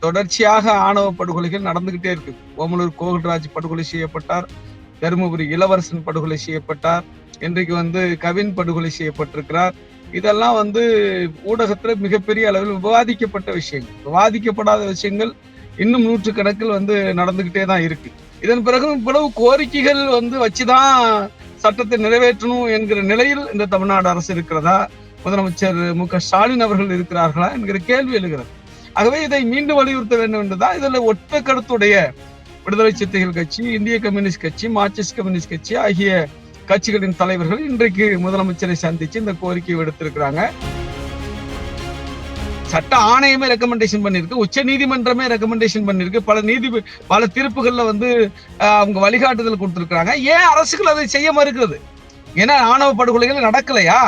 தொடர்ச்சியாக ஆணவ படுகொலைகள் நடந்துகிட்டே இருக்கு. ஓமலூர் கோகுல்ராஜ் படுகொலை செய்யப்பட்டார். தருமபுரி இளவரசன் படுகொலை செய்யப்பட்டார். இன்றைக்கு வந்து கவின் படுகொலை செய்யப்பட்டிருக்கிறார். இதெல்லாம் வந்து ஊடகத்துல மிகப்பெரிய அளவில் விவாதிக்கப்பட்ட விஷயங்கள். விவாதிக்கப்படாத விஷயங்கள் இன்னும் நூற்று கணக்கில் வந்து நடந்துகிட்டே தான் இருக்கு. இதன் பிறகு இவ்வளவு கோரிக்கைகள் வந்து வச்சுதான் சட்டத்தை நிறைவேற்றணும் என்கிற நிலையில் இந்த தமிழ்நாடு அரசு இருக்கிறதா? முதலமைச்சர் மு க ஸ்டாலின் அவர்கள் இருக்கிறார்களா என்கிற கேள்வி எழுகிறது. ஆகவே இதை மீண்டும் வலியுறுத்த வேண்டும் என்றுதான் இதுல ஒற்றை கருத்துடைய விடுதலை சிறுத்தைகள் கட்சி இந்திய கம்யூனிஸ்ட் கட்சி மார்க்சிஸ்ட் கம்யூனிஸ்ட் கட்சி ஆகிய கட்சிகளின் தலைவர்கள் இன்றைக்கு முதலமைச்சரை சந்திச்சு இந்த கோரிக்கையை விடுத்திருக்கிறாங்க. சட்ட ஆணையமே ரெக்கமெண்டேஷன் பண்ணிருக்கு உச்ச நீதிமன்றமே ரெக்கமெண்டேஷன் பண்ணிருக்கு பல நீதி பல தீர்ப்புகள்ல வந்து அவங்க வழிகாட்டுதல் கொடுத்திருக்கிறாங்க. ஏன் அரசுகள் அதை செய்ய மறுக்கிறது? ஏன்னா ஆணவ படுகொலைகள் நடக்கலையா?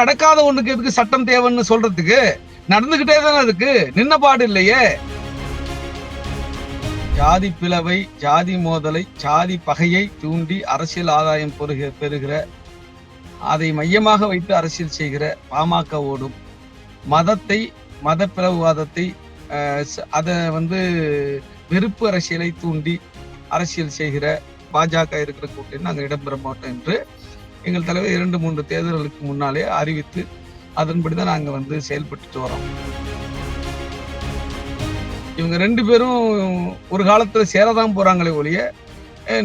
நடக்காத ஒண்ணுக்கு எதுக்கு சட்டம் தேவைன்னு சொல்றதுக்கு? நடந்துகிட்டே தானே இருக்கு? நின்ன பாடு இல்லையே. ஜாதி பிளவை ஜாதி மோதலை ஜாதி பகையை தூண்டி அரசியல் ஆதாயம் பெறுக பெறுகிற அதை மையமாக வைத்து அரசியல் செய்கிற பாமக ஓடும் மதத்தை மத பிளவுவாதத்தை அதை வந்து வெறுப்பு அரசியலை தூண்டி அரசியல் செய்கிற பாஜக இருக்கிற கூட்டணி நாங்கள் இடம்பெற மாட்டோம் என்று எங்கள் தலைவர் இரண்டு மூன்று தேர்தல்களுக்கு முன்னாலே அறிவித்து அதன்படிதான் நாங்க வந்து செயல்பட்டுட்டு வரோம். இவங்க ரெண்டு பேரும் ஒரு காலத்துல சேரதான் போறாங்களே ஒழிய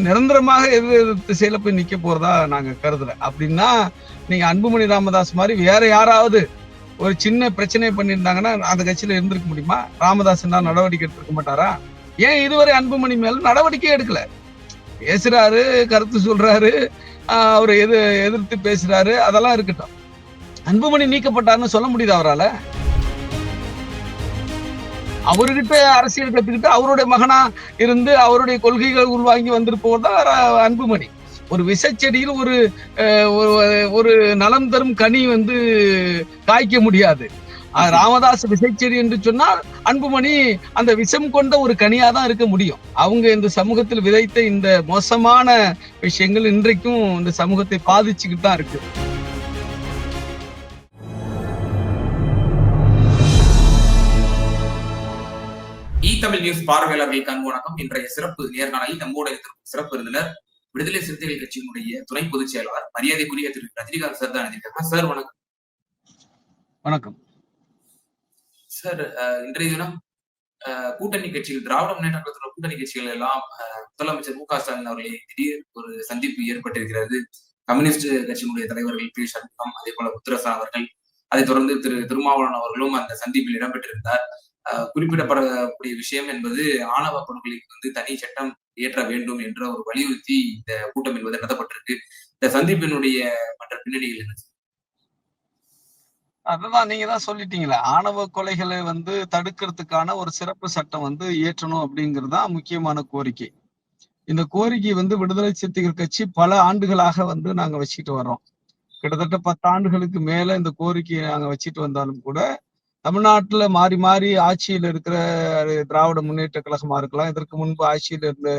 நிரந்தரமாக எதிர் எதிர்த்து செயல போய் நிக்க போறதா நாங்க கருதுல. அப்படின்னா நீங்க அன்புமணி ராமதாஸ் மாதிரி வேற யாராவது ஒரு சின்ன பிரச்சனையை பண்ணியிருந்தாங்கன்னா அந்த கட்சியில இருந்திருக்க முடியுமா? ராமதாஸ் தான் நடவடிக்கை எடுத்திருக்க மாட்டாரா? ஏன் இதுவரை அன்புமணி மேல நடவடிக்கை எடுக்கல? பேசுறாரு கருத்து சொல்றாரு அவர் எது எதிர்த்து பேசுறாரு அதெல்லாம் இருக்கட்டும். அன்புமணி நீக்கப்பட்டார்னு சொல்ல முடியுது அவரால? அவர்கிட்ட அரசியல் கத்துக்கிட்டு அவருடைய மகனா இருந்து அவருடைய கொள்கைகள் உள்வாங்கி வந்திருப்பவர் தான் அன்புமணி. ஒரு விஷச்செடியில் ஒரு ஒரு- நலம் தரும் கனி வந்து காய்க்க முடியாது. ராமதாஸ் விசைச்செடி என்று சொன்னால் அன்புமணி அந்த விஷம் கொண்ட ஒரு கனியா தான் இருக்க முடியும். அவங்க இந்த சமூகத்தில் விதைத்த இந்த மோசமான விஷயங்கள் இன்றைக்கும் இந்த சமூகத்தை பாதிச்சுக்கிட்டு தான் இருக்கு. நியூஸ் பார்வையாளர்களுக்கு அன்பு வணக்கம். இன்றைய சிறப்பு நேர்காணலில் நம்மோட சிறப்பு விருந்தினர் விடுதலை சிறுத்தைகள் கட்சியினுடைய துணை பொதுச் செயலாளர் மரியாதைக்குரிய திரு ரஜினிகாந்த் சார் தான் இருந்திருக்காங்க சார் வணக்கம். வணக்கம். சார் இன்றைய தினம் கூட்டணி கட்சிகள் திராவிட முன்னேற்ற கழகத்தோட கூட்டணி கட்சிகள் எல்லாம் முதலமைச்சர் மு க ஸ்டாலின் அவர்களை திடீர் ஒரு சந்திப்பு ஏற்பட்டிருக்கிறது. கம்யூனிஸ்ட் கட்சியினுடைய தலைவர்கள் பி. சண்முகம் அதே போல முத்துரசா அவர்கள் அதைத் தொடர்ந்து திரு திருமாவளவன் அவர்களும் அந்த சந்திப்பில் இடம்பெற்றிருந்தார். குறிப்பிடப்படக்கூடிய விஷயம் என்பது ஆணவ படுகொலைக்கு வந்து தனி சட்டம் இயற்ற வேண்டும் என்ற ஒரு வலியுறுத்தி இந்த கூட்டம் என்பது நடத்தப்பட்டிருக்கு. இந்த சந்திப்பினுடைய மற்ற பின்னணிகள் என்ன? அதுதான் நீங்க தான் சொல்லிட்டீங்களே ஆணவ கொலைகளை வந்து தடுக்கிறதுக்கான ஒரு சிறப்பு சட்டம் வந்து இயற்றணும் அப்படிங்கிறது தான் முக்கியமான கோரிக்கை. இந்த கோரிக்கை வந்து விடுதலை சிறுத்தைகள் கட்சி பல ஆண்டுகளாக வந்து நாங்க வச்சுட்டு வர்றோம். கிட்டத்தட்ட பத்து ஆண்டுகளுக்கு மேல இந்த கோரிக்கையை நாங்க வச்சுட்டு வந்தாலும் கூட தமிழ்நாட்டுல மாறி மாறி ஆட்சியில் இருக்கிற திராவிட முன்னேற்ற கழகமா இருக்கலாம். இதற்கு முன்பு ஆட்சியில் இருந்த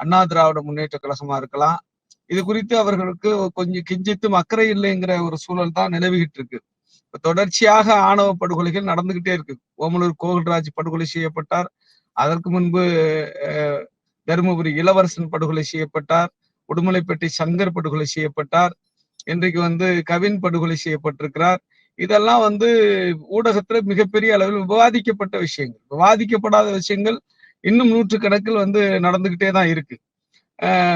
அண்ணா திராவிட முன்னேற்ற கழகமா இருக்கலாம். இது குறித்து அவர்களுக்கு கொஞ்சம் கிஞ்சித்தும் அக்கறை இல்லைங்கிற ஒரு சூழல் தான் நிலவிக்கிட்டு இருக்கு. இப்ப தொடர்ச்சியாக ஆணவ படுகொலைகள் நடந்துகிட்டே இருக்கு. ஓமலூர் கோகுல்ராஜ் படுகொலை செய்யப்பட்டார். அதற்கு முன்பு தருமபுரி இளவரசன் படுகொலை செய்யப்பட்டார். உடுமலைப்பேட்டை சங்கர் படுகொலை செய்யப்பட்டார். இன்றைக்கு வந்து கவின் படுகொலை செய்யப்பட்டிருக்கிறார். இதெல்லாம் வந்து ஊடகத்துல மிகப்பெரிய அளவில் விவாதிக்கப்பட்ட விஷயங்கள். விவாதிக்கப்படாத விஷயங்கள் இன்னும் நூற்று கணக்கில் வந்து நடந்துகிட்டே தான் இருக்கு.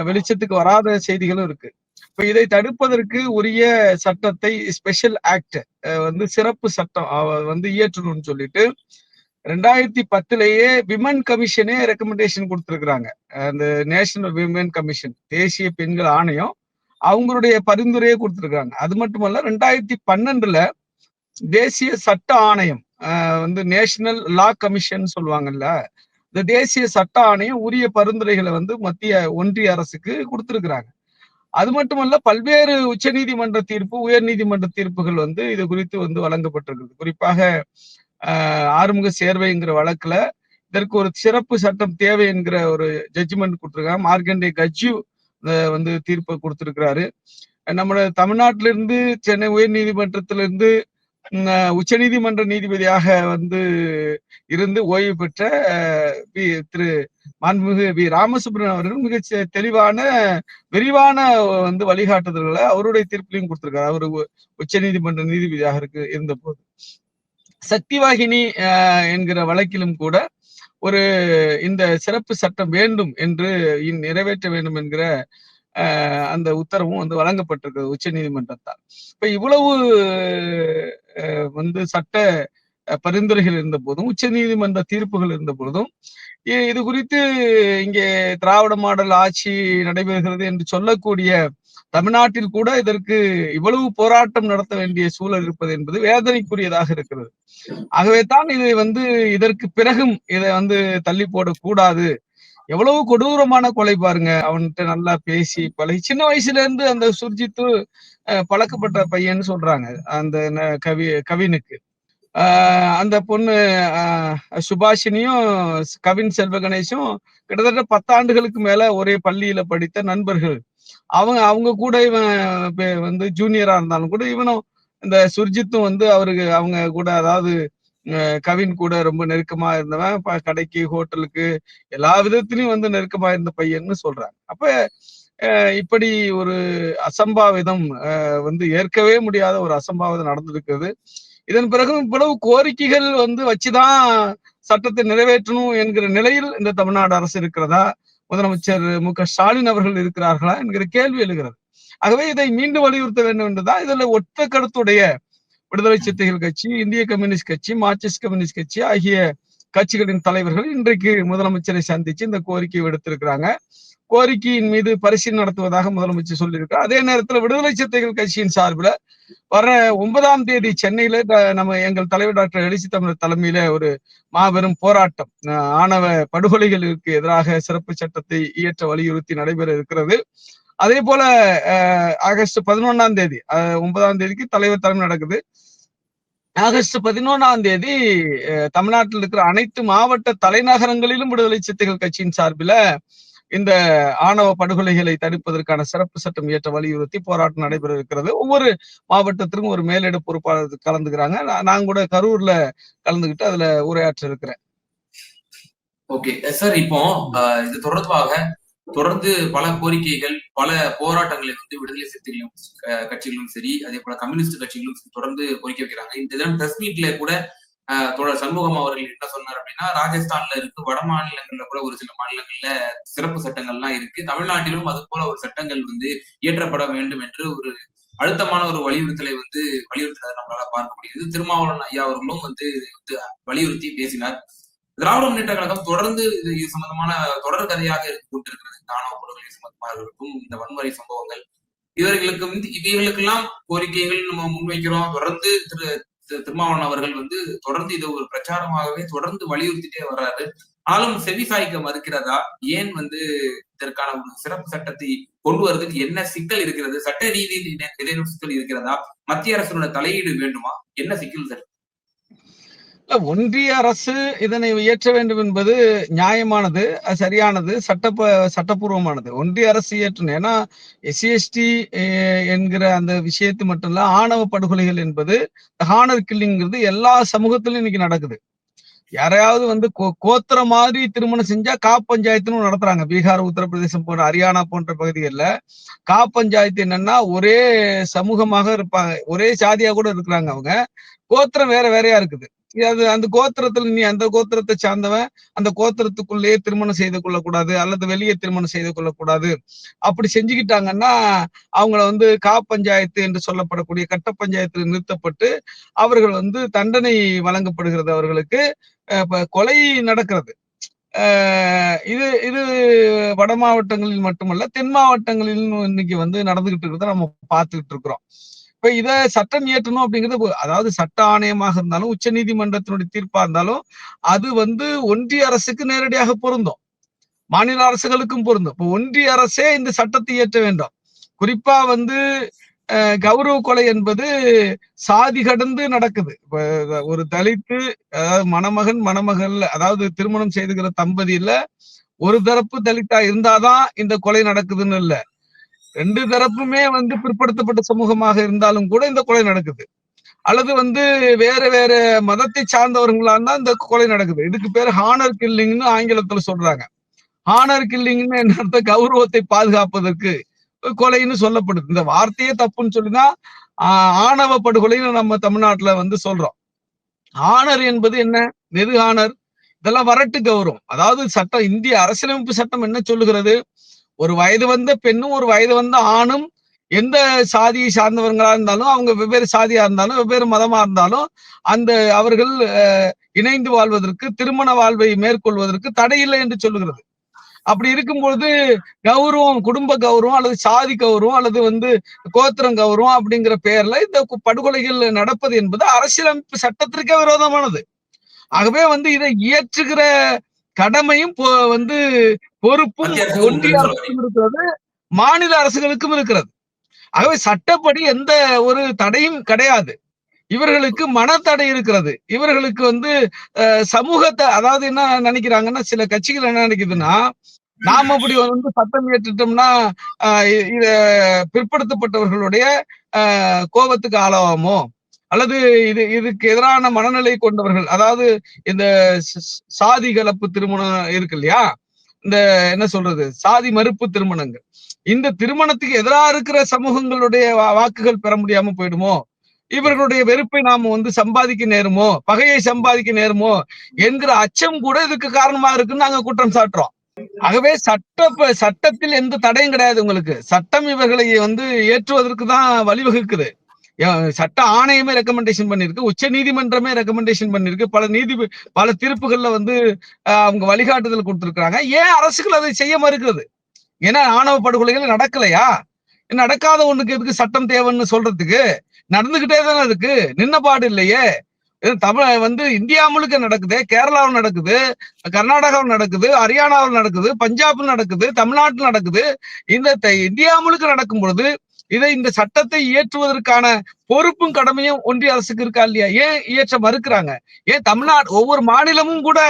வெளிச்சத்துக்கு வராத செய்திகளும் இருக்கு. இப்ப இதை தடுப்பதற்கு உரிய சட்டத்தை ஸ்பெஷல் ஆக்ட் வந்து சிறப்பு சட்டம் வந்து இயற்றணும்னு சொல்லிட்டு ரெண்டாயிரத்தி பத்துலயே விமன் கமிஷனே ரெக்கமெண்டேஷன் கொடுத்துருக்குறாங்க. அந்த நேஷனல் விமன் கமிஷன் தேசிய பெண்கள் ஆணையம் அவங்களுடைய பரிந்துரையை கொடுத்துருக்காங்க அது மட்டுமல்ல ரெண்டாயிரத்தி பன்னெண்டுல தேசிய சட்ட ஆணையம் வந்து நேஷனல் லா கமிஷன் சொல்லுவாங்கல்ல இந்த தேசிய சட்ட ஆணையம் உரிய பரிந்துரைகளை வந்து மத்திய ஒன்றிய அரசுக்கு கொடுத்துருக்குறாங்க. அது மட்டுமல்ல பல்வேறு உச்சநீதிமன்ற தீர்ப்பு உயர் நீதிமன்ற தீர்ப்புகள் வந்து இது குறித்து வந்து வழங்கப்பட்டிருக்கிறது குறிப்பாக ஆறுமுக சேர்வைங்கிற வழக்குல இதற்கு ஒரு சிறப்பு சட்டம் தேவை என்கிற ஒரு ஜட்ஜ்மெண்ட் கொடுத்துருக்காங்க. மார்க்கண்டே கஜ்யூ வந்து தீர்ப்பை கொடுத்திருக்கிறாரு. நம்ம தமிழ்நாட்டிலிருந்து சென்னை உயர் நீதிமன்றத்திலிருந்து உச்சநீதிமன்ற நீதிபதியாக வந்து இருந்து ஓய்வு பெற்ற பி வி- திரு மாண்புமிகு வி. ராமசுப்ரமணியன் அவர்கள் மிக தெளிவான விரிவான வந்து வழிகாட்டுதல்களை அவருடைய தீர்ப்பிலையும் கொடுத்திருக்காரு. அவரு உச்சநீதிமன்ற நீதிபதியாக இருக்கு இருந்த போது சக்திவாகினி அஹ், என்கிற வழக்கிலும் கூட ஒரு இந்த சிறப்பு சட்டம் வேண்டும் என்று இன் நிறைவேற்ற வேண்டும் என்கிற அஹ், அந்த உத்தரவும் வந்து வழங்கப்பட்டிருக்கு உச்ச நீதிமன்றத்தால் இப்ப இவ்வளவு வந்து சட்ட பரிந்துரைகள் இருந்த போதும் உச்ச நீதிமன்ற தீர்ப்புகள் இருந்த பொழுதும் இது குறித்து இங்கே திராவிட மாடல் ஆட்சி நடைபெறுகிறது என்று சொல்லக்கூடிய தமிழ்நாட்டில் கூட இதற்கு இவ்வளவு போராட்டம் நடத்த வேண்டிய சூழல் இருப்பது என்பது வேதனைக்குரியதாக இருக்கிறது. ஆகவே தான் இதை வந்து இதற்கு பிறகும் இதை வந்து தள்ளி போடக்கூடாது. எவ்வளவு கொடூரமான கொலை பாருங்க. அவன்கிட்ட நல்லா பேசி பழகி சின்ன வயசுல இருந்து அந்த சுர்ஜித்து அஹ், பழக்கப்பட்ட பையன்னு சொல்றாங்க அந்த ந- கவி கவினுக்கு. ஆஹ் அந்த பொண்ணு ஆஹ் சுபாஷினியும் கவின் செல்வ கணேஷும் கிட்டத்தட்ட பத்தாண்டுகளுக்கு மேல ஒரே பள்ளியில படித்த நண்பர்கள். அவங்க அவங்க கூட இவன் வந்து ஜூனியரா இருந்தாலும் கூட இவனும் இந்த சுர்ஜித்தும் வந்து அவருக்கு அவங்க கூட அதாவது கவின் கூட ரொம்ப நெருக்கமா இருந்தவன். கடைக்கு ஹோட்டலுக்கு எல்லா விதத்திலையும் வந்து நெருக்கமா இருந்த பையன்னு சொல்றாங்க. அப்ப அஹ் இப்படி ஒரு அசம்பாவிதம் அஹ் வந்து ஏற்கவே முடியாத ஒரு அசம்பாவிதம் நடந்திருக்கிறது இதன் பிறகு இவ்வளவு கோரிக்கைகள் வந்து வச்சுதான் சட்டத்தை நிறைவேற்றணும் என்கிற நிலையில் இந்த தமிழ்நாடு அரசு இருக்கிறதா? முதலமைச்சர் மு. க. ஸ்டாலின் அவர்கள் இருக்கிறார்களா? என்கிற கேள்வி எழுகிறது. ஆகவே இதை மீண்டும் வலியுறுத்த வேண்டும் என்றுதான் இதுல ஒற்ற கருத்துடைய விடுதலை சித்தைகள் கட்சி இந்திய கம்யூனிஸ்ட் கட்சி மார்க்சிஸ்ட் கம்யூனிஸ்ட் கட்சி ஆகிய கட்சிகளின் தலைவர்கள் இன்றைக்கு முதலமைச்சரை சந்திச்சு இந்த கோரிக்கையை விடுத்திருக்கிறாங்க. கோரிக்கையின் மீது பரிசீலனை நடத்துவதாக முதலமைச்சர் சொல்லியிருக்கார் அதே நேரத்தில் விடுதலை சிறுத்தைகள் கட்சியின் சார்பில் வர ஒன்பதாம் தேதி சென்னையில நம்ம எங்கள் தலைவர் டாக்டர் எழுச்சி தமிழர் தலைமையில ஒரு மாபெரும் போராட்டம். ஆணவ படுகொலைகளுக்கு எதிராக சிறப்பு சட்டத்தை இயற்ற வலியுறுத்தி நடைபெற இருக்கிறது. அதே போல அஹ், ஆகஸ்ட் பதினொன்னாம் தேதி ஒன்பதாம் தேதிக்கு தலைவர் தலைமை நடக்குது. ஆகஸ்ட் பதினொன்னாம் தேதி தமிழ்நாட்டில் இருக்கிற அனைத்து மாவட்ட தலைநகரங்களிலும் விடுதலை சிறுத்தைகள் கட்சியின் சார்பில் இந்த ஆணவ படுகொலைகளை தடுப்பதற்கான சிறப்பு சட்டம் இயற்ற வலியுறுத்தி போராட்டம் நடைபெற இருக்கிறது ஒவ்வொரு மாவட்டத்திற்கும் ஒரு மேலிட பொறுப்பாளர் கலந்துக்கிறாங்க. நான் கூட கரூர்ல கலந்துகிட்டு அதுல உரையாற்ற இருக்கிறேன் ஓகே சார் இப்போ இது தொடர்பாக தொடர்ந்து பல கோரிக்கைகள் பல போராட்டங்களை வந்து விடுதலை சிறுத்தைகளும் கட்சிகளும் சரி அதே போல கம்யூனிஸ்ட் கட்சிகளும் தொடர்ந்து கோரிக்கை வைக்கிறாங்க. இந்த தினம் பிரஸ் மீட்ல கூட அஹ், தொடர் சண்முகம் அவர்கள் என்ன சொன்னார் அப்படின்னா ராஜஸ்தான்ல இருக்கு வட மாநிலங்கள்ல கூட ஒரு சில மாநிலங்கள்ல சிறப்பு சட்டங்கள்லாம் இருக்கு. தமிழ்நாட்டிலும் அது போல ஒரு சட்டங்கள் வந்து இயற்றப்பட வேண்டும் என்று ஒரு அழுத்தமான ஒரு வலியுறுத்தலை வந்து வலியுறுத்துறதை நம்மளால பார்க்க முடியுது. திருமாவளவன் ஐயா அவர்களும் வந்து வந்து வலியுறுத்தி பேசினார். திராவிட முன்னேற்ற கழகம் தொடர்ந்து இது சம்பந்தமான தொடர் கதையாக இருந்து கொண்டிருக்கிறது. தானோ ஆணவ படுகொலை சம்பந்தமாக இருக்கட்டும் இந்த வன்முறை சம்பவங்கள் இவர்களுக்கு வந்து இவர்களுக்கெல்லாம் கோரிக்கைகள் நம்ம முன்வைக்கிறோம். தொடர்ந்து திரு திருமாவளவன் அவர்கள் வந்து தொடர்ந்து இதை ஒரு பிரச்சாரமாகவே தொடர்ந்து வலியுறுத்திட்டே வர்றாரு. ஆளும் செவி சாய்க்க மறுக்கிறதா? ஏன் வந்து இதற்கான ஒரு சிறப்பு சட்டத்தை கொண்டு வருவதற்கு என்ன சிக்கல் இருக்கிறது? சட்ட ரீதியில் ஏதேனும் சிக்கல் இருக்கிறதா? மத்திய அரசுடைய தலையீடு வேண்டுமா? என்ன சிக்கல் சார்? ஒன்றிய அரசு இதனை இயற்ற வேண்டும் என்பது நியாயமானது அது சரியானது சட்டப்ப சட்டப்பூர்வமானது. ஒன்றிய அரசு இயற்றணும் ஏன்னா எஸ்சிஎஸ்டி என்கிற அந்த விஷயத்து மட்டும் இல்ல ஆணவ படுகொலைகள் என்பது ஹானர் கில்லிங்கிறது எல்லா சமூகத்திலும் இன்னைக்கு நடக்குது. யாரையாவது வந்து கோ- கோத்திர மாதிரி திருமணம் செஞ்சா கா பஞ்சாயத்துன்னு நடத்துறாங்க. பீகார் உத்தரப்பிரதேசம் போன்ற ஹரியானா போன்ற பகுதிகளில். கா பஞ்சாயத்து என்னன்னா ஒரே சமூகமாக இருப்பாங்க. ஒரே சாதியா கூட இருக்கிறாங்க அவங்க. கோத்திரம் வேற வேறையா இருக்குது. அது அந்த கோத்திரத்துல நீ அந்த கோத்திரத்தை சார்ந்தவன் அந்த கோத்திரத்துக்குள்ளேயே திருமணம் செய்து கொள்ளக்கூடாது அல்லது வெளியே திருமணம் செய்து கொள்ளக்கூடாது. அப்படி செஞ்சுக்கிட்டாங்கன்னா அவங்கள வந்து கா பஞ்சாயத்து என்று சொல்லப்படக்கூடிய கட்ட பஞ்சாயத்தில் நிறுத்தப்பட்டு அவர்கள் வந்து தண்டனை வழங்கப்படுகிறது அவர்களுக்கு. அஹ் கொலை நடக்கிறது. இது இது வட மாவட்டங்களில் மட்டுமல்ல தென் மாவட்டங்களிலும் இன்னைக்கு வந்து நடந்துகிட்டு இருக்கிறத நம்ம பார்த்துக்கிட்டு இருக்கிறோம். இப்ப இத சட்டம் இயற்றணும் அப்படிங்கிறது அதாவது சட்ட ஆணையமாக இருந்தாலும் உச்ச நீதிமன்றத்தினுடைய தீர்ப்பா இருந்தாலும் அது வந்து ஒன்றிய அரசுக்கு நேரடியாக பொருந்தும். மாநில அரசுகளுக்கும் பொருந்தும். இப்போ ஒன்றிய அரசே இந்த சட்டத்தை இயற்ற வேண்டும். குறிப்பா வந்து அஹ், கௌரவ கொலை என்பது சாதி கடந்து நடக்குது. ஒரு தலித்து அதாவது மணமகன் மணமகள் அதாவது திருமணம் செய்துகிற தம்பதியில ஒரு தரப்பு தலித்தா இருந்தாதான் இந்த கொலை நடக்குதுன்னு இல்ல. ரெண்டு தரப்புமே வந்து பிற்படுத்தப்பட்ட சமூகமாக இருந்தாலும் கூட இந்த கொலை நடக்குது. அல்லது வந்து வேற வேற மதத்தை சார்ந்தவர்களா இருந்தா இந்த கொலை நடக்குது. இதுக்கு பேரு ஹானர் கில்லிங்னு ஆங்கிலத்துல சொல்றாங்க. ஹானர் கில்லிங்னு என்ன அர்த்தம்? கௌரவத்தை பாதுகாப்பதற்கு கொலைன்னு சொல்லப்படுது. இந்த வார்த்தையே தப்புன்னு சொல்லிதான் ஆஹ் ஆணவ படுகொலைன்னு நம்ம தமிழ்நாட்டுல வந்து சொல்றோம். ஆனர் என்பது என்ன? எது ஆனர் இதெல்லாம் வரட்டு கௌரவம். அதாவது சட்டம் இந்திய அரசியலமைப்பு சட்டம் என்ன சொல்லுகிறது? ஒரு வயது வந்த பெண்ணும் ஒரு வயது வந்த ஆணும் எந்த சாதியை சார்ந்தவர்களா இருந்தாலும் அவங்க வெவ்வேறு சாதியா இருந்தாலும் வெவ்வேறு மதமா இருந்தாலும் அந்த அவர்கள் அஹ், இணைந்து வாழ்வதற்கு திருமண வாழ்வை மேற்கொள்வதற்கு தடையில்லை என்று சொல்லுகிறது. அப்படி இருக்கும்பொழுது கௌரவம் குடும்ப கௌரவம் அல்லது சாதி கௌரவம் அல்லது வந்து கோத்திரம் கௌரவம் அப்படிங்கிற பெயர்ல இந்த படுகொலைகள் நடப்பது என்பது அரசியலமைப்பு சட்டத்திற்கே விரோதமானது. ஆகவே வந்து இதை இயற்றுகிற கடமையும் வந்து அரசுக்கு ஒன்றிய அரசுக்கும் இருக்கிறது மாநில அரசுகளுக்கும் இருக்கிறது. ஆகவே சட்டப்படி எந்த ஒரு தடையும் கிடையாது. இவர்களுக்கு மனத்தடை இருக்கிறது. இவர்களுக்கு வந்து சமூகத்தை அதாவது என்ன நினைக்கிறாங்கன்னா சில கட்சிகள் என்ன நினைக்குதுன்னா நாம அப்படி வந்து சட்டம் ஏற்றுட்டோம்னா இத பிற்படுத்தப்பட்டவர்களுடைய கோபத்துக்கு ஆளாவாமோ அல்லது இது இதுக்கு எதிரான மனநிலை கொண்டவர்கள் அதாவது இந்த சாதி கலப்பு திருமணம் இருக்கு இல்லையா? இந்த என்ன சொல்றது சாதி மறுப்பு திருமணங்கள். இந்த திருமணத்துக்கு எதிராக இருக்கிற சமூகங்களுடைய வாக்குகள் பெற முடியாம போயிடுமோ? இவர்களுடைய வெறுப்பை நாம வந்து சம்பாதிக்க நேருமோ? பகையை சம்பாதிக்க நேருமோ? என்கிற அச்சம் கூட இதுக்கு காரணமா இருக்குன்னு நாங்க குற்றம் சாட்டுறோம். ஆகவே சட்ட சட்டத்தில் எந்த தடையும் கிடையாது உங்களுக்கு. சட்டம் இவர்களை வந்து ஏற்றுவதற்கு தான் வழிவகுக்குது. சட்ட ஆணையமே ரெக்கமெண்டேஷன் பண்ணிருக்கு உச்ச நீதிமன்றமே ரெக்கமெண்டேஷன் பண்ணிருக்கு. பல நீதி பல தீர்ப்புகள்ல வந்து அவங்க வழிகாட்டுதல் கொடுத்துருக்காங்க ஏன் அரசுகள் அதை செய்ய மறுக்கிறது? ஏன்னா ஆணவ படுகொலைகள் நடக்கலையா? நடக்காத ஒண்ணுக்கு எதுக்கு சட்டம் தேவைன்னு சொல்றதுக்கு? நடந்துகிட்டே தானே இருக்கு. நின்ன பாடு இல்லையே. இது தமிழ் வந்து இந்தியா முழுக்க நடக்குது கேரளாவில் நடக்குது கர்நாடகாவில் நடக்குது ஹரியானாவில் நடக்குது பஞ்சாபில் நடக்குது தமிழ்நாட்டில் நடக்குது. இந்த இந்தியா முழுக்க நடக்கும் பொழுது இதை இந்த சட்டத்தை இயற்றுவதற்கான பொறுப்பும் கடமையும் ஒன்றிய அரசுக்கு இருக்கா இல்லையா? ஏன் இயற்ற மறுக்கிறாங்க? ஏன் தமிழ்நாடு ஒவ்வொரு மாநிலமும் கூட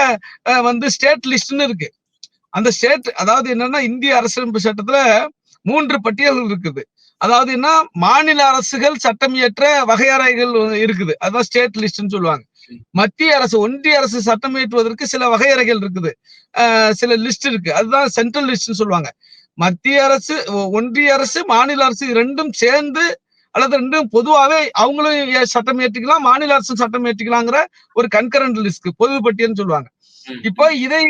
வந்து ஸ்டேட் லிஸ்ட்னு இருக்கு. அந்த ஸ்டேட் அதாவது என்னன்னா இந்திய அரசியலமைப்பு சட்டத்துல மூன்று பட்டியல்கள் இருக்குது. அதாவது என்ன? மாநில அரசுகள் சட்டம் இயற்ற வகையறைகள் இருக்குது. அதான் ஸ்டேட் லிஸ்ட்னு சொல்லுவாங்க. மத்திய அரசு ஒன்றிய அரசு சட்டம் இயற்றுவதற்கு சில வகையறைகள் இருக்குது. அஹ் சில லிஸ்ட் இருக்கு. அதுதான் சென்ட்ரல் லிஸ்ட்னு சொல்லுவாங்க. மத்திய அரசு ஒன்றிய அரசு மாநில அரசு ரெண்டும் சேர்ந்து அல்லது ரெண்டும் பொதுவாகவே அவங்களும் சட்டம் ஏற்றிக்கலாம் மாநில அரசும் சட்டம் ஏற்றிக்கலாங்கிற ஒரு கன்கரண்ட் லிஸ்ட் பொது பட்டியல்னு சொல்லுவாங்க. இப்போ இதை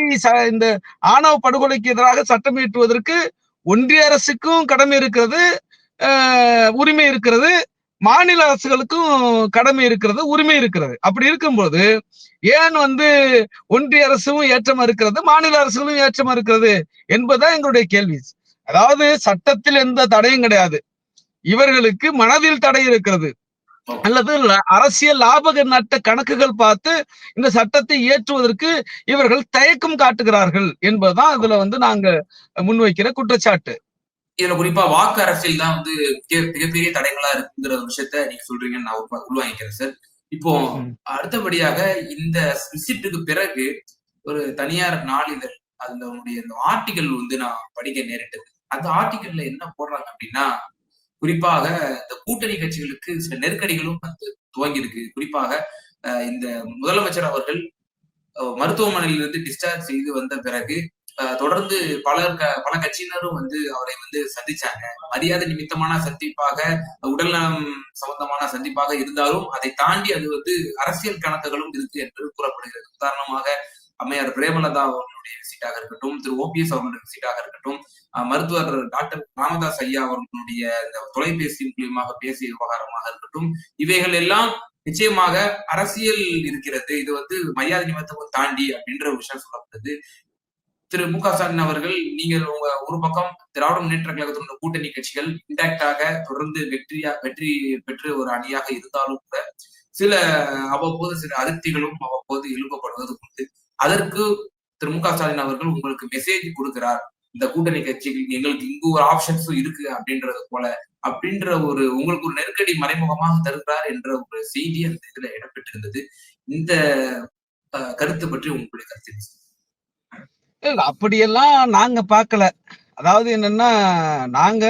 இந்த ஆணவ படுகொலைக்கு எதிராக சட்டம் இயற்றுவதற்கு ஒன்றிய அரசுக்கும் கடமை இருக்கிறது உரிமை இருக்கிறது மாநில அரசுகளுக்கும் கடமை இருக்கிறது உரிமை இருக்கிறது. அப்படி இருக்கும்போது ஏன் வந்து ஒன்றிய அரசும் ஏற்றம் இருக்கிறது மாநில அரசுகளும் ஏற்றம் இருக்கிறது என்பதுதான் எங்களுடைய கேள்வி. அதாவது சட்டத்தில் எந்த தடையும் கிடையாது. இவர்களுக்கு மனதில் தடை இருக்கிறது. அல்லது அரசியல் லாபக நட்ட கணக்குகள் பார்த்து இந்த சட்டத்தை இயற்றுவதற்கு இவர்கள் தயக்கம் காட்டுகிறார்கள் என்பதுதான் இதுல வந்து நாங்க முன்வைக்கிற குற்றச்சாட்டு. இதுல குறிப்பா வாக்கு அரசியல் தான் வந்து மிக- மிகப்பெரிய தடைகளா இருக்குங்கிற விஷயத்த நீங்க சொல்றீங்கன்னு நான் உள்வா- உள்வாங்கிக்கிறேன் சார் இப்போ. அடுத்தபடியாக இந்த விசிட்டுக்கு பிறகு ஒரு தனியார் நாளிதழ் அதுல உங்களுடைய இந்த ஆர்டிகல் வந்து நான் படிக்க நேரிட்டது அந்த ஆர்டிகல்ல என்ன போடுறாங்க அப்படின்னா குறிப்பாக இந்த கூட்டணி கட்சிகளுக்கு சில நெருக்கடிகளும் வந்து துவங்கி இருக்கு குறிப்பாக இந்த முதலமைச்சர் அவர்கள் அஹ், மருத்துவமனையிலிருந்து டிஸ்சார்ஜ் செய்து வந்த பிறகு தொடர்ந்து பல க- பல கட்சியினரும் வந்து அவரை வந்து சந்திச்சாங்க. மரியாதை நிமித்தமான சந்திப்பாக உடல்நலம் சம்பந்தமான சந்திப்பாக இருந்தாலும் அதை தாண்டி அது வந்து அரசியல் கணக்குகளும் இருக்கு என்று கூறப்படுகிறது. உதாரணமாக அம்மையார் பிரேமலதா அவர்களுடைய விசிட்டாக இருக்கட்டும் திரு ஓபிஎஸ் அவர்களுடைய விசிட்டாக இருக்கட்டும் மருத்துவர் டாக்டர் ராமதாஸ் ஐயா அவர்களுடைய இந்த தொலைபேசி மூலியமாக பேசிய விவகாரமாக இருக்கட்டும் இவைகள் எல்லாம் நிச்சயமாக அரசியல் இருக்கிறது. இது வந்து மரியாதை நிமித்தமும் தாண்டி அப்படின்ற ஒரு விஷயம் சொல்லப்படுது திரு மு க ஸ்டாலின் அவர்கள் நீங்கள் உங்க ஒரு பக்கம் திராவிட முன்னேற்ற கழகத்தினுடைய கூட்டணி கட்சிகள் இன்டாக்டாக தொடர்ந்து வெற்றியா வெற்றி பெற்று ஒரு அணியாக இருந்தாலும் கூட சில அவ்வப்போது சில அதிருப்திகளும் அவ்வப்போது எழுப்பப்படுவது உண்டு. அதற்கு திரு மு க ஸ்டாலின் அவர்கள் உங்களுக்கு மெசேஜ் கொடுக்கிறார். இந்த கூட்டணி கட்சிகள் எங்களுக்கு இங்கு ஒரு ஆப்ஷன்ஸும் இருக்கு அப்படின்றது போல அப்படின்ற ஒரு உங்களுக்கு ஒரு நெருக்கடி மறைமுகமாக தருகிறார் என்ற ஒரு செய்தி அந்த இதுல இடம்பெற்றிருந்தது. இந்த கருத்து பற்றி உங்களுடைய கருத்து அப்படியெல்லாம் நாங்க பார்க்கல. அதாவது என்னன்னா நாங்க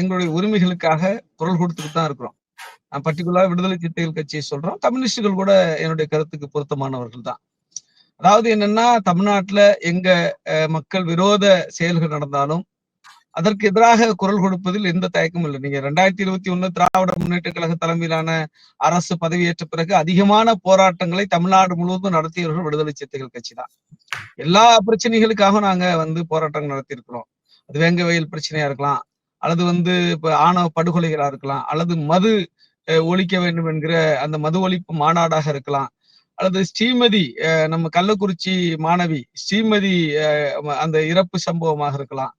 எங்களுடைய உரிமைகளுக்காக குரல் கொடுத்துட்டு தான் இருக்கிறோம். நான் பர்டிகுலரா விடுதலை சிறுத்தைகள் கட்சியை சொல்றோம். கம்யூனிஸ்டுகள் கூட என்னுடைய கருத்துக்கு பொருத்தமானவர்கள் தான். அதாவது என்னன்னா தமிழ்நாட்டுல எங்க மக்கள் விரோத செயல்கள் நடந்தாலும் அதற்கு எதிராக குரல் கொடுப்பதில் எந்த தயக்கமும் இல்லை. நீங்க ரெண்டாயிரத்தி இருபத்தி ஒண்ணு திராவிட முன்னேற்ற கழக தலைமையிலான அரசு பதவியேற்ற பிறகு அதிகமான போராட்டங்களை தமிழ்நாடு முழுவதும் நடத்தியவர்கள் விடுதலை சிறுத்தைகள் கட்சி தான். எல்லா பிரச்சனைகளுக்காக நாங்க வந்து போராட்டங்கள் நடத்தியிருக்கிறோம். அது வேங்க வயல் பிரச்சனையா இருக்கலாம் அல்லது வந்து இப்ப ஆணவ படுகொலைகளா இருக்கலாம் அல்லது மது அஹ், ஒழிக்க வேண்டும் என்கிற அந்த மது ஒழிப்பு மாநாடாக இருக்கலாம் அல்லது ஸ்ரீமதி நம்ம கள்ளக்குறிச்சி மாணவி ஸ்ரீமதி அந்த இறப்பு சம்பவமாக இருக்கலாம்.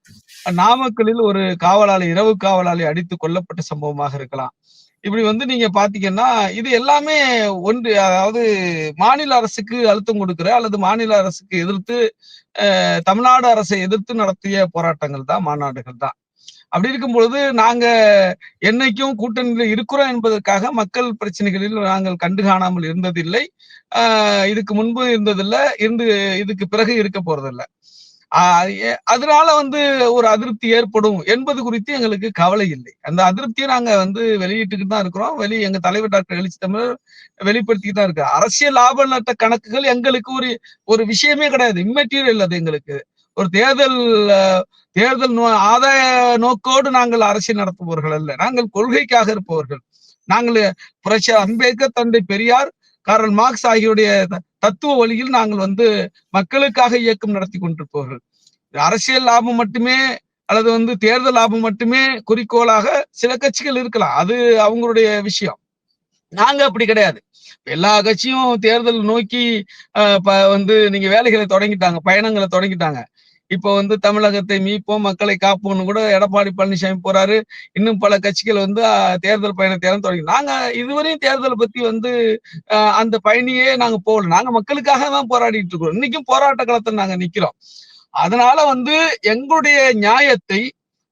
நாமக்கலில் ஒரு காவலாளி இரவு காவலாளி அடித்து கொல்லப்பட்ட சம்பவமாக இருக்கலாம். இப்படி வந்து நீங்க பாத்தீங்கன்னா இது எல்லாமே ஒன்று அதாவது மாநில அரசுக்கு அழுத்தம் கொடுக்கிற அல்லது மாநில அரசுக்கு எதிர்த்து தமிழ்நாடு அரசை எதிர்த்து நடத்திய போராட்டங்கள் தான் மாநாடுகள் தான். அப்படி இருக்கும் பொழுது நாங்க என்னைக்கும் கூட்டணியில் இருக்கிறோம் என்பதற்காக மக்கள் பிரச்சனைகளில் நாங்கள் கண்டு காணாமல் இருந்ததில்லை. இதுக்கு முன்பு இருந்ததில்லை. இருந்து இதுக்கு பிறகு இருக்க போறதில்லை. அதனால வந்து ஒரு அதிருப்தி ஏற்படும் என்பது குறித்து எங்களுக்கு கவலை இல்லை. அந்த அதிருப்தியை நாங்க வந்து வெளியிட்டுக்கிட்டு தான் இருக்கிறோம். வெளி எங்க தலைவர் டாக்டர் எழுச்சி தமிழ் வெளிப்படுத்திக்கிட்டு தான் இருக்கு அரசியல் லாப நட்ட கணக்குகள் எங்களுக்கு ஒரு ஒரு விஷயமே கிடையாது. இம்மெட்டீரியல் அது எங்களுக்கு. ஒரு தேர்தல் தேர்தல் நோ ஆதாய நோக்கோடு நாங்கள் அரசியல் நடத்துபவர்கள் அல்ல. நாங்கள் கொள்கைக்காக இருப்பவர்கள். நாங்கள் புரட்சி அம்பேத்கர் தந்தை பெரியார் காரல் மார்க்ஸ் ஆகியோருடைய த- தத்துவ வழியில் நாங்கள் வந்து மக்களுக்காக இயக்கம் நடத்தி கொண்டிருப்பவர்கள். அரசியல் லாபம் மட்டுமே அல்லது வந்து தேர்தல் லாபம் மட்டுமே குறிக்கோளாக சில கட்சிகள் இருக்கலாம். அது அவங்களுடைய விஷயம். நாங்க அப்படி கிடையாது. எல்லா கட்சியும் தேர்தல் நோக்கி வந்து நீங்க வேலைகளை தொடங்கிட்டாங்க பயணங்களை தொடங்கிட்டாங்க. இப்போ வந்து தமிழகத்தை மீட்போம் மக்களை காப்போம்னு கூட எடப்பாடி பழனிசாமி போறாரு. இன்னும் பல கட்சிகள் வந்து தேர்தல் பயணத்தை எல்லாம் தொடங்கி நாங்க இதுவரையும் தேர்தலை பத்தி வந்து அந்த பயணியே நாங்க போகல. நாங்க மக்களுக்காக தான் போராடிட்டு இருக்கோம் இன்னைக்கும் போராட்ட களத்தில் நாங்க நிக்கிறோம். அதனால வந்து எங்களுடைய நியாயத்தை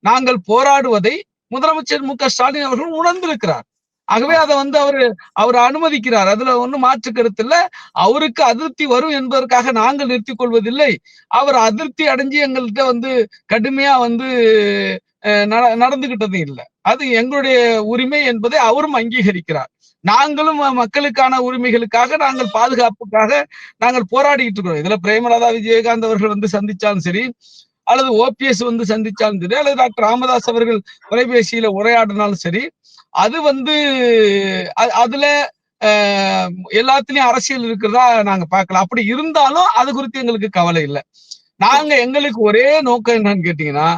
நாங்கள் போராடுவதை முதலமைச்சர் மு க ஸ்டாலின் அவர்கள் உணர்ந்திருக்கிறார். ஆகவே அதை வந்து அவரு அவர் அனுமதிக்கிறார். அதுல ஒண்ணும் மாற்று கருத்து இல்ல. அவருக்கு அதிருப்தி வரும் என்பதற்காக நாங்கள் நிறுத்திக் கொள்வதில்லை. அவர் அதிருப்தி அடைஞ்சு எங்கள்கிட்ட வந்து கடுமையா வந்து அஹ், நட- நடந்துகிட்டது இல்லை. அது எங்களுடைய உரிமை என்பதை அவரும் அங்கீகரிக்கிறார். நாங்களும் மக்களுக்கான உரிமைகளுக்காக நாங்கள் பாதுகாப்புக்காக நாங்கள் போராடிக்கிட்டு இருக்கிறோம். இதுல பிரேமலதா விஜயகாந்த் அவர்கள் வந்து சந்திச்சாலும் சரி அல்லது ஓபிஎஸ் வந்து சந்திச்சாலும் சரி அல்லது டாக்டர் ராமதாஸ் அவர்கள் தொலைபேசியில உரையாடினாலும் சரி அது வந்து அ- அதுல எல்லாத்துலயும் அரசியல் இருக்கிறதா நாங்க பார்க்கலாம். அப்படி இருந்தாலும் அது குறித்து எங்களுக்கு கவலை இல்லை. நாங்க எங்களுக்கு ஒரே நோக்கம் என்னன்னு கேட்டீங்கன்னா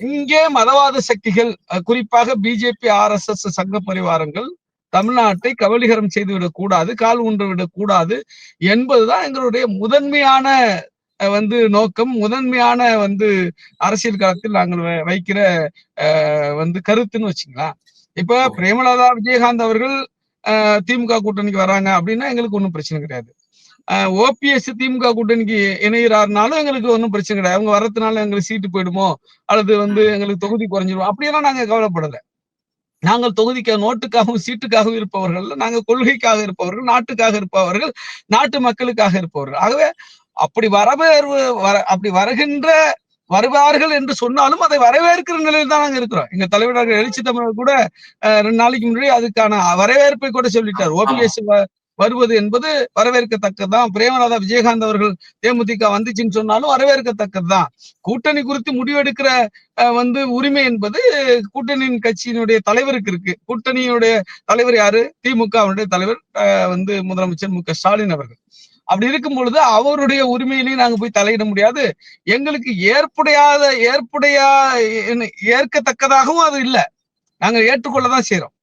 இங்கே மதவாத சக்திகள் அஹ், குறிப்பாக பிஜேபி ஆர்எஸ்எஸ் சங்க பரிவாரங்கள் தமிழ்நாட்டை கபலீகரம் செய்து விடக்கூடாது கால் ஊன்று விடக்கூடாது என்பதுதான் எங்களுடைய முதன்மையான அஹ், வந்து நோக்கம். முதன்மையான வந்து அரசியல் காலத்தில் நாங்கள் வ- வைக்கிற அஹ், வந்து கருத்துன்னு வச்சுக்கலாம். இப்ப பிரேமலதா விஜயகாந்த் அவர்கள் அஹ், திமுக கூட்டணிக்கு வராங்க அப்படின்னா எங்களுக்கு ஒன்றும் பிரச்சனை கிடையாது. ஓபிஎஸ் திமுக கூட்டணிக்கு இணைகிறாருனாலும் எங்களுக்கு ஒன்றும் பிரச்சனை கிடையாது. அவங்க வர்றதுனால எங்களுக்கு சீட்டு போயிடுமோ? அல்லது வந்து எங்களுக்கு தொகுதி குறைஞ்சிரும்? அப்படியெல்லாம் நாங்க கவலைப்படல. நாங்கள் தொகுதிக்கு நோட்டுக்காகவும் சீட்டுக்காகவும் இருப்பவர்கள். நாங்கள் கொள்கைக்காக இருப்பவர்கள் நாட்டுக்காக இருப்பவர்கள் நாட்டு மக்களுக்காக இருப்பவர்கள். ஆகவே அப்படி வரவேற்பு வர அப்படி வருகின்ற வருவார்கள் என்று சொன்னாலும் அதை வரவேற்கிற நிலையில் தான் நாங்க இருக்கிறோம். எங்க தலைவர் எழுச்சி தமிழர் கூட ரெண்டு நாளைக்கு முன்னாடி அதுக்கான வரவேற்பை கூட சொல்லிட்டார். ஓபிஎஸ் வருவது என்பது வரவேற்கத்தக்கதுதான். பிரேமலதா விஜயகாந்த் அவர்கள் தேமுதிக வந்துச்சுன்னு சொன்னாலும் வரவேற்கத்தக்கதுதான். கூட்டணி குறித்து முடிவெடுக்கிற வந்து உரிமை என்பது கூட்டணியின் கட்சியினுடைய தலைவருக்கு இருக்கு. கூட்டணியுடைய தலைவர் யாரு? திமுகவினுடைய தலைவர் வந்து முதலமைச்சர் மு க ஸ்டாலின் அவர்கள். அப்படி இருக்கும் பொழுது அவருடைய உரிமையிலையும் நாங்க போய் தலையிட முடியாது. எங்களுக்கு ஏற்புடையாத ஏற்புடையா ஏற்கத்தக்கதாகவும் அது இல்லை. நாங்க ஏற்றுக்கொள்ளதான் செய்யறோம்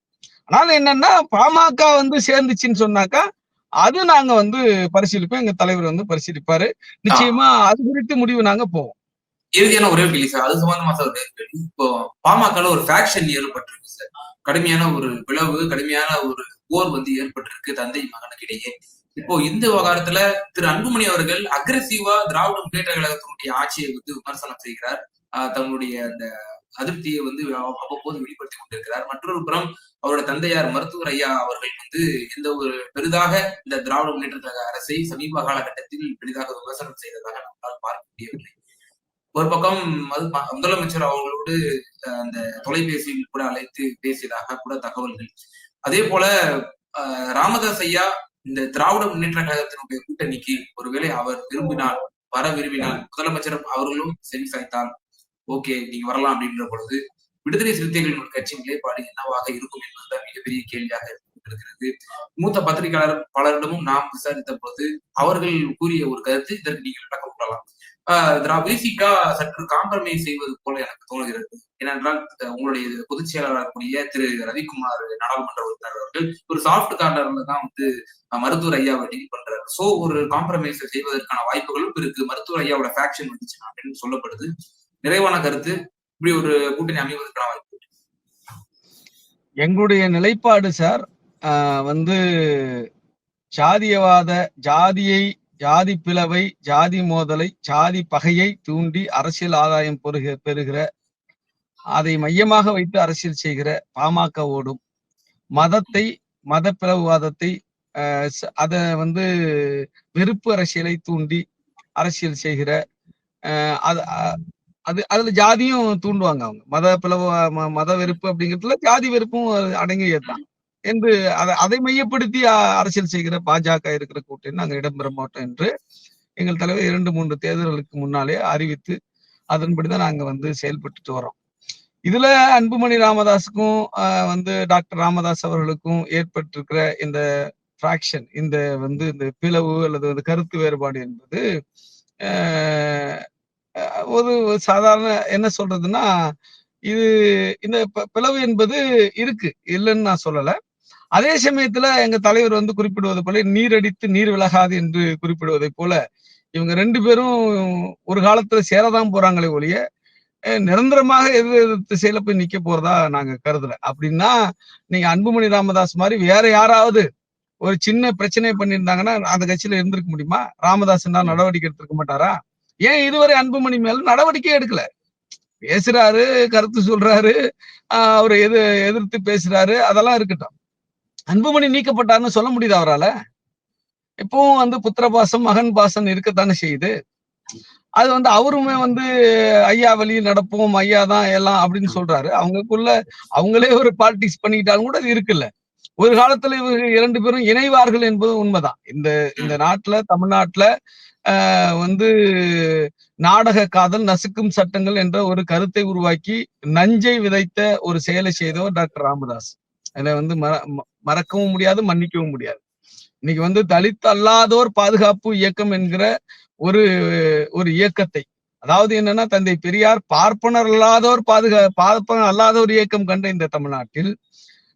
அதனால என்னன்னா பாமக வந்து சேர்ந்துச்சுன்னு சொன்னாக்கா அது நாங்க வந்து பரிசீலிப்போம் எங்க தலைவர் வந்து பரிசீலிப்பாரு. நிச்சயமா அது குறித்து முடிவு நாங்க போவோம். இறுதியான ஒரே கேள்வி சார். அது சம்பந்தமா சார் இப்போ பாமகல ஒரு ஃபேக்ஷன் ஏற்பட்டிருக்கு சார். கடுமையான ஒரு பிளவு கடுமையான ஒரு போர் வந்து ஏற்பட்டிருக்கு தந்தை மகனுக்கு இடையே இப்போ இந்த விவகாரத்துல திரு அன்புமணி அவர்கள் அக்ரெசிவா திராவிட முன்னேற்ற கழகத்தினுடைய ஆட்சியை வந்து விமர்சனம் செய்கிறார். தங்களுடைய அந்த அதிருப்தியை வந்து அவ்வப்போது வெளிப்படுத்தி கொண்டிருக்கிறார். மற்றொரு புறம் அவரோட தந்தையார் மருத்துவர் ஐயா அவர்கள் வந்து இந்த ஒரு பெரிதாக இந்த திராவிட முன்னேற்ற கழக அரசை சமீப காலகட்டத்தில் பெரிதாக விமர்சனம் செய்ததாக நம்மளால் பார்க்க முடியவில்லை. ஒரு பக்கம் முதலமைச்சர் அவர்களோடு அந்த தொலைபேசியில் கூட அழைத்து பேசியதாக கூட தகவல்கள். அதே போல ராமதாஸ் ஐயா இந்த திராவிட முன்னேற்ற கழகத்தினுடைய கூட்டணிக்கு ஒருவேளை அவர் விரும்பினால் வர விரும்பினால் முதலமைச்சர் அவர்களும் செவி சாய்த்தால் ஓகே நீங்க வரலாம் அப்படின்ற பொழுது விடுதலை சிறுத்தைகளின் கட்சி நிலைப்பாடு என்னவாக இருக்கும் என்பதுதான் மிகப்பெரிய கேள்வியாக இருக்கிறது. மூத்த பத்திரிகையாளர் பலரிடமும் நாம் விசாரித்த பொழுது அவர்கள் கூறிய ஒரு கருத்து இதற்கு நீங்கள் விளக்கம் கொள்ளலாம் விசிகா சற்று காம்ப்ரமைஸ் செய்வது போல எனக்கு தோணுகிறது. ஏனென்றால் உங்களுடைய பொதுச் செயலாளர் கூடிய திரு. ரவிக்குமார் நாடாளுமன்ற உறுப்பினர் அவர்கள் ஒரு சாஃப்ட் கார்னர்ல தான் வந்து மருத்துவர் ஐயாவை டீல் பண்றாரு. சோ ஒரு காம்ப்ரமைஸ் செய்வதற்கான வாய்ப்புகளும் இருக்கு மருத்துவர் ஐயாவோட ஃபேக்ஷன் வந்துச்சு அப்படின்னு சொல்லப்படுது. நிறைவான கருத்து. இப்படி ஒரு கூட்டணி அமைவதற்கான வாய்ப்பு எங்களுடைய நிலைப்பாடு சார் வந்து ஜாதியவாத ஜாதியை ஜாதி பிளவை ஜாதி மோதலை ஜாதி பகையை தூண்டி அரசியல் ஆதாயம் பெறுகிற பெறுகிற அதை மையமாக வைத்து அரசியல் செய்கிற பாமகவோடும் மதத்தை மத பிளவுவாதத்தை அதை வந்து வெறுப்பு அரசியலை தூண்டி அரசியல் செய்கிற அது அது அதுல ஜாதியும் தூண்டுவாங்க அவங்க. மத பிளவு ம- மத வெறுப்பு அப்படிங்கிறதுல ஜாதி வெறுப்பும் அடங்கியதுதான். என்று அதை அதை மையப்படுத்தி அரசியல் செய்கிற பாஜக இருக்கிற கூட்டணி நாங்கள் இடம்பெற மாட்டோம் என்று எங்கள் தலைவர் இரண்டு மூன்று தேர்தல்களுக்கு முன்னாலே அறிவித்து அதன்படிதான் நாங்க வந்து செயல்பட்டுட்டு வரோம் இதுல அன்புமணி ராமதாஸுக்கும் வந்து டாக்டர் ராமதாஸ் அவர்களுக்கும் ஏற்பட்டிருக்கிற இந்த ஃப்ராக்ஷன் இந்த வந்து இந்த பிளவு அல்லது வந்து கருத்து வேறுபாடு என்பது ஒரு சாதாரண என்ன சொல்றதுன்னா இது இந்த பிளவு என்பது இருக்கு இல்லைன்னு நான் சொல்லலை. அதே சமயத்துல எங்க தலைவர் வந்து குறிப்பிடுவது போல நீர் அடித்து நீர் விலகாது என்று குறிப்பிடுவதை போல இவங்க ரெண்டு பேரும் ஒரு காலத்துல சேரதான் போறாங்களே ஒழிய நிரந்தரமாக எதிர் எதிர்த்து திசையில போய் நிக்க போறதா நாங்க கருதல. அப்படின்னா நீங்க அன்புமணி ராமதாஸ் மாதிரி வேற யாராவது ஒரு சின்ன பிரச்சனை பண்ணியிருந்தாங்கன்னா அந்த கட்சியில இருந்திருக்க முடியுமா? ராமதாஸ் நடவடிக்கை எடுத்திருக்க மாட்டாரா? ஏன் இதுவரை அன்புமணி மேல நடவடிக்கை எடுக்கல? பேசுறாரு கருத்து சொல்றாரு ஆஹ் அவரை எது எதிர்த்து பேசுறாரு அதெல்லாம் இருக்கட்டும். அன்புமணி நீக்கப்பட்டாருன்னு சொல்ல முடியுது அவரால? இப்பவும் வந்து புத்திர பாசம் மகன் பாசம் இருக்கத்தானே செய்யுது. அது வந்து அவருமே வந்து ஐயா வழியில் நடப்போம் ஐயா தான் எல்லாம் அப்படின்னு சொல்றாரு. அவங்களுக்குள்ள அவங்களே ஒரு பாலிடிக்ஸ் பண்ணிக்கிட்டாலும் கூட அது இருக்குல்ல. ஒரு காலத்துல இவங்க இரண்டு பேரும் இணைவார்கள் என்பது உண்மைதான். இந்த இந்த நாட்டுல தமிழ்நாட்டுல ஆஹ் வந்து நாடக காதல் நசுக்கும் சட்டங்கள் என்ற ஒரு கருத்தை உருவாக்கி நஞ்சை விதைத்த ஒரு செயலை செய்தவர் டாக்டர் ராமதாஸ். அதுல வந்து மற ம- மறக்கவும் முடியாது மன்னிக்கவும் முடியாது. இன்னைக்கு வந்து தலித் அல்லாதோர் பாதுகாப்பு இயக்கம் என்கிற ஒரு ஒரு இயக்கத்தை அதாவது என்னன்னா தந்தை பெரியார் பார்ப்பனர் அல்லாதோர் பாதுகா பார்ப்பனர் அல்லாதோர் இயக்கம் கண்ட இந்த தமிழ்நாட்டில்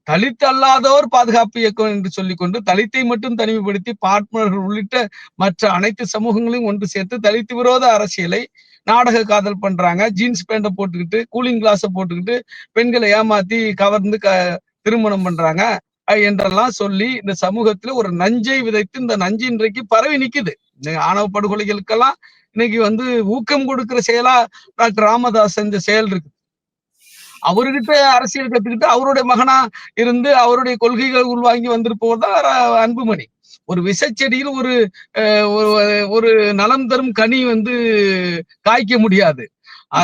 தலித் அல்லாதோர் பாதுகாப்பு இயக்கம் என்று சொல்லிக்கொண்டு தலித்தை மட்டும் தனிமைப்படுத்தி பார்ப்பனர்கள் உள்ளிட்ட மற்ற அனைத்து சமூகங்களையும் ஒன்று சேர்த்து தலித்து விரோத அரசியலை நாடக காதல் பண்றாங்க. ஜீன்ஸ் பேண்ட போட்டுக்கிட்டு கூலிங் கிளாஸ போட்டுக்கிட்டு பெண்களை ஏமாத்தி கவர்ந்து க திருமணம் பண்றாங்க. என்றெல்லாம் சொல்லி இந்த சமூகத்துல ஒரு நஞ்சை விதைத்து இந்த நஞ்சு இன்றைக்கு பரவி நிக்குது. ஆணவ படுகொலைகளுக்கெல்லாம் இன்னைக்கு வந்து ஊக்கம் கொடுக்கிற செயலா டாக்டர் ராமதாஸ் செஞ்ச செயல் இருக்கு அவர்கிட்ட அரசியல் கத்துக்கிட்டு அவருடைய மகனா இருந்து அவருடைய கொள்கைகள் உள்வாங்கி வந்திருப்பவர் தான் அன்புமணி. ஒரு விஷச்செடியில் ஒரு ஒரு- ஒரு நலம் தரும் கனி வந்து காய்க்க முடியாது.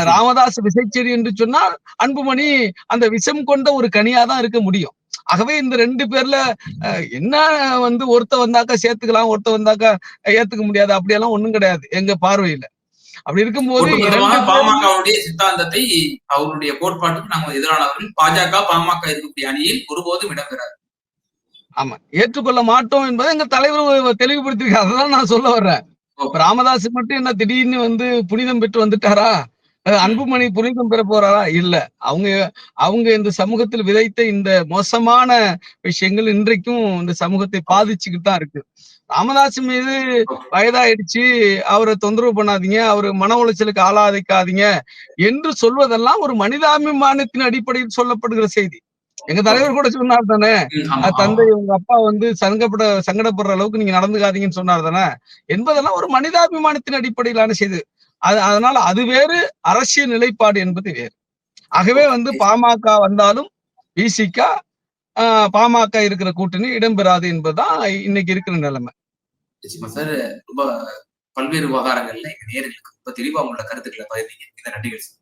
ராமதாஸ் விசைச்செடி என்று சொன்னால் அன்புமணி அந்த விஷம் கொண்ட ஒரு கனியா தான் இருக்க முடியும். ஆகவே இந்த ரெண்டு பேர்ல என்ன வந்து ஒருத்த வந்தாக்கா சேர்த்துக்கலாம் ஒருத்த வந்தாக்கா ஏத்துக்க முடியாது அப்படியெல்லாம் ஒண்ணும் கிடையாது எங்க பார்வையில. அப்படி இருக்கும்போது பாமகவுடைய சித்தாந்தத்தை அவருடைய கோட்பாட்டுக்கு நாங்கள் எதிரானவர்கள். பாஜக பாமக இருக்கக்கூடிய அணியில் ஒருபோதும் இடம்பெறாது. ஆமா ஏற்றுக்கொள்ள மாட்டோம் என்பதை எங்க தலைவர் தெளிவுபடுத்திருக்காரு அதான் நான் சொல்ல வர்றேன். ராமதாஸ் மட்டும் என்ன திடீர்னு வந்து புனிதம் பெற்று வந்துட்டாரா? அன்புமணி புனிதம் பெற போறாரா? இல்ல. அவங்க அவங்க இந்த சமூகத்தில் விதைத்த இந்த மோசமான விஷயங்கள் இன்றைக்கும் இந்த சமூகத்தை பாதிச்சுக்கிட்டு தான் இருக்கு. ராமதாஸ் மீது வயதாயிடுச்சு. அவரை தொந்தரவு பண்ணாதீங்க. அவரு மன உளைச்சலுக்கு ஆளாதிக்காதீங்க என்று சொல்வதெல்லாம் ஒரு மனிதாபிமானத்தின் அடிப்படையில் சொல்லப்படுகிற செய்தி. எங்க தலைவர் கூட சொன்னார் தானே? தந்தை உங்க அப்பா வந்து சங்கப்பட சங்கடப்படுற அளவுக்கு நீங்க நடந்துக்காதீங்கன்னு சொன்னார் தானே? என்பதெல்லாம் ஒரு மனிதாபிமானத்தின் அடிப்படையிலான செய்தி. அது அதனால அது வேறு அரசியல் நிலைப்பாடு என்பது வேறு. ஆகவே வந்து பாமக வந்தாலும் விசிக பாமக இருக்கிற கூட்டணி இடம்பெறாது என்பதுதான் இன்னைக்கு இருக்கிற நிலைமை. நிச்சயமா சார் ரொம்ப பல்வேறு விவகாரங்கள்ல எங்க நேர்களுக்கு ரொம்ப தெளிவா உங்களோட கருத்துக்களை பகிர்ந்தீங்க. இந்த நன்றிகள் சார்.